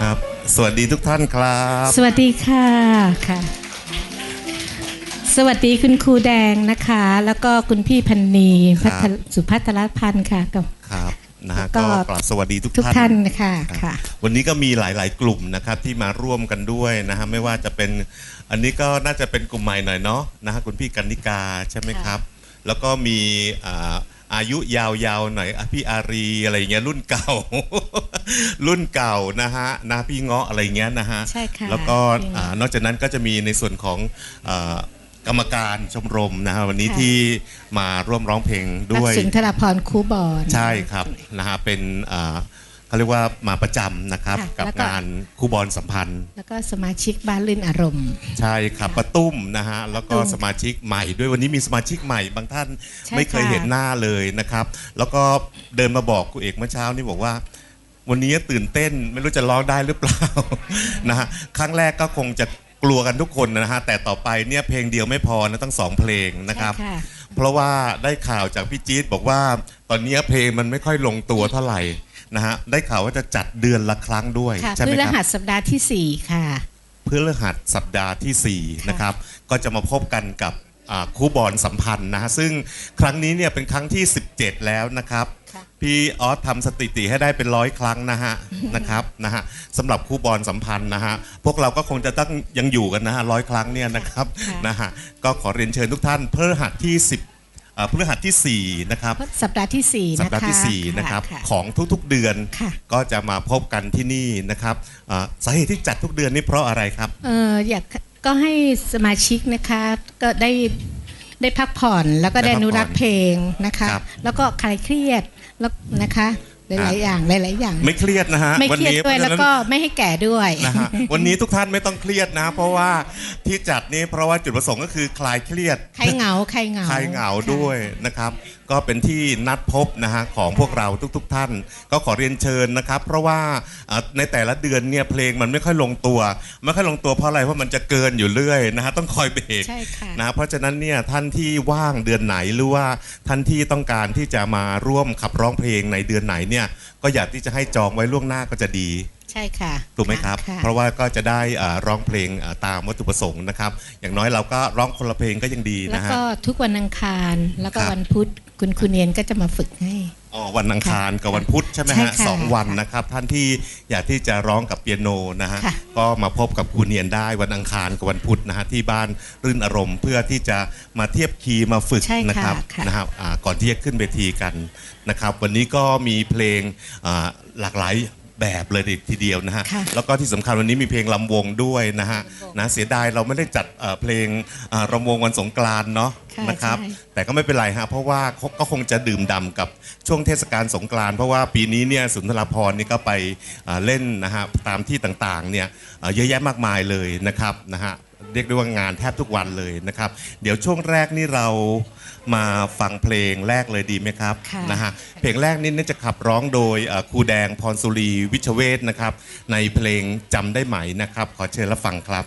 ครับ สวัสดีทุกท่านครับ สวัสดีค่ะค่ะ สวัสดีคุณครูแดงนะคะ แล้วก็คุณพี่พันนีพัทรสุพัทรพันธ์ค่ะกับครับนะฮะก็ก็กราบสวัสดีทุกทุกท่านท่านนะคะค่ะ วันนี้ก็มีหลาย ๆ กลุ่มนะครับที่มาร่วมกันด้วยนะฮะไม่ว่าจะเป็นอันนี้ก็น่าจะเป็นกลุ่มใหม่หน่อยเนาะนะฮะคุณพี่กันนิกาใช่ไหมครับ แล้วก็มีอ่า อายุยาวๆหน่อยอะพี่อารีอะไรอย่างเงี้ยรุ่นเก่า รุ่นเก่านะฮะนะพี่เงาะอะไรอย่างเงี้ยนะฮะใช่ค่ะแล้วก็พี่เงาะอ่านอกจากนั้นก็จะมีในส่วนของเอ่อกรรมการชมรมนะฮะวันนี้ค่ะที่มาร่วมร้องเพลงนักด้วยสุนทรพรคูบอลใช่ครับนะฮะเป็นอ่า เขาเรียกว่ามาประจำนะครับค่ะกับแล้วก็ งานครูบอลสัมพันธ์ แล้วก็สมาชิกบ้านลื่นอารมณ์ ใช่ครับประตุ้มนะฮะแล้วก็ตุ้มสมาชิกใหม่ ด้วยวันนี้มีสมาชิกใหม่บางท่านใช่ไม่เคยค่ะ เห็นหน้าเลยนะครับ แล้วก็เดินมาบอกครูเอกเมื่อเช้านี่บอกว่า วันนี้ตื่นเต้นไม่รู้จะร้องได้หรือเปล่า นะฮะครั้งแรกก็คงจะกลัวกันทุกคนนะฮะแต่ต่อไปเนี่ยเพลงเดียวไม่พอนะต้องสองเพลงนะครับ ใช่ค่ะเพราะว่าได้ข่าวจากพี่จี๊ดบอกว่าตอนนี้เพลงมันไม่ค่อยลงตัวเท่าไหร่ นะฮะได้ข่าวว่าจะจัดเดือนละครั้งด้วยค่ะใช่ไหพมฤคหัรับสสัปดาห์ที่สี่ค่ะ เพื่อเลืหัสสัปดาห์ที่4ค่ะ นะครับก็จะมาพบกันกับอ่าคู่บอลสัมพันธ์นะฮะซึ่งครั้งนี้เนี่ยเป็นครั้งที่ 17 แล้วนะครับค่ะพี่ออสทำสถิติให้ได้เป็นร้อยครั้งนะฮะ นะครับนะฮะสำหรับคู่บอลสัมพันธ์นะฮะพวกเราก็คงจะต้องยังอยู่กันนะฮะร้อยครั้งเนี่ยนะครับค่ะ นะฮะก็ขอเรียนเชิญทุกท่านพฤหัสที่10 อ่าพฤหัสที่ 4 นะครับ สัปดาห์ที่สี่สัปนะคะดาห์ที่4นะครับค่ะของทุกๆเดือนค่ะก็จะมาพบกันที่นี่นะครับอ่าสาเหตุที่จัดทุกเดือนนี่เพราะอะไรครับ เอออยากก็ให้สมาชิกนะคะก็ได้ได้พักผ่อนแล้วก็ได้ได้พักผ่อนอนุรักษ์เพลงนะคะ ครับแล้วก็คลายเครียดแล้วนะคะ หลายๆอย่างหลายๆอย่าง ไม่เครียดนะฮะไม่วัเครียดนี้ด้วยเพแล้วราะฉะนั้น ก็ไม่ให้แก่ด้วย นะฮะวันนี้ทุกท่านไม่ต้องเครียดนะ เพราะว่าที่จัดนี่เพราะว่าจุดประสงค์ก็คือคลายเครียดใครเหงาใครเหงา คลายเหงาด้วยนะครับ ก็เป็นที่นัดพบนะฮะของพวกเราทุกๆทท่าน ก็ขอเรียนเชิญนะครับ เพราะว่าเอ่อในแต่ละเดือนเนี่ยเพลงมันไม่ค่อยลงตัวไม่ค่อยลงตัวเพราะอะไรเพราะมันจะเกินอยู่เรื่อยนะฮะต้องคอยเบรกใช่ค่ะ นะเพราะฉะนั้นเนี่ยท่านที่ว่างเดือนไหนหรือว่าท่านที่ต้องการที่จะมาร่วมขับร้องเพลงในเดือนไหนเนี่ยก็อยากที่จะให้จองไว้ล่วงหน้าก็จะดี ใช่ค่ะถูกไหมครับะเพราะว่าก็จะได้อ่าร้องเพลงอ่าตามวัตถุประสงค์นะครับ อย่างน้อยเราก็ร้องคนละเพลงก็ยังดีแล้วนะฮะ ก็ทุกวันอังคารแล้วก็ครับ วันพุธคุณคุณเนียนก็จะมาฝึกให้ อ๋อวันอังคารกับวันพุธใช่ไหมใช่ฮะค่ะสองวันนะครับ ท่านที่อยากที่จะร้องกับเปียโนนะฮะค่ะ ก็มาพบกับครูเนียนได้วันอังคารกับวันพุธนะฮะที่บ้านรื่นอารมณ์เพื่อที่จะมาเทียบคีย์มาฝึกใช่ค่ะนะครับค่ะ นะครับอ่าก่อนที่จะขึ้นเวทีกันนะครับ วันนี้ก็มีเพลงอ่าหลากหลาย แบบเลยทีเดียวนะฮะ ค่ะแล้วก็ที่สำคัญวันนี้มีเพลงลำวงด้วยนะฮะนะเสียดายเราไม่ได้จัดเอ่อเพลงอ่ารำวงวันสงกรานต์เนาะค่ะนะครับ ใช่ แต่ก็ไม่เป็นไรฮะเพราะว่าเขาก็คงจะดื่มด่ำกับช่วงเทศกาลสงกรานต์เพราะว่าปีนี้เนี่ยสุนทรภรณ์นี่ก็ไปอ่าเล่นนะฮะตามที่ต่างๆเนี่ยเอ่อเยอะแยะมากมายเลยนะครับนะฮะ เรียกได้ว่างานแทบทุกวันเลยนะครับ เดี๋ยวช่วงแรกนี่เรามาฟังเพลงแรกเลยดีไหมครับค่ะนะฮะเพลงแรกนี่น่าจะขับร้องโดยเอ่อครูแดงพรสุรีวิชเวศนะครับ ในเพลงจำได้ไหมนะครับ ขอเชิญรับฟังครับ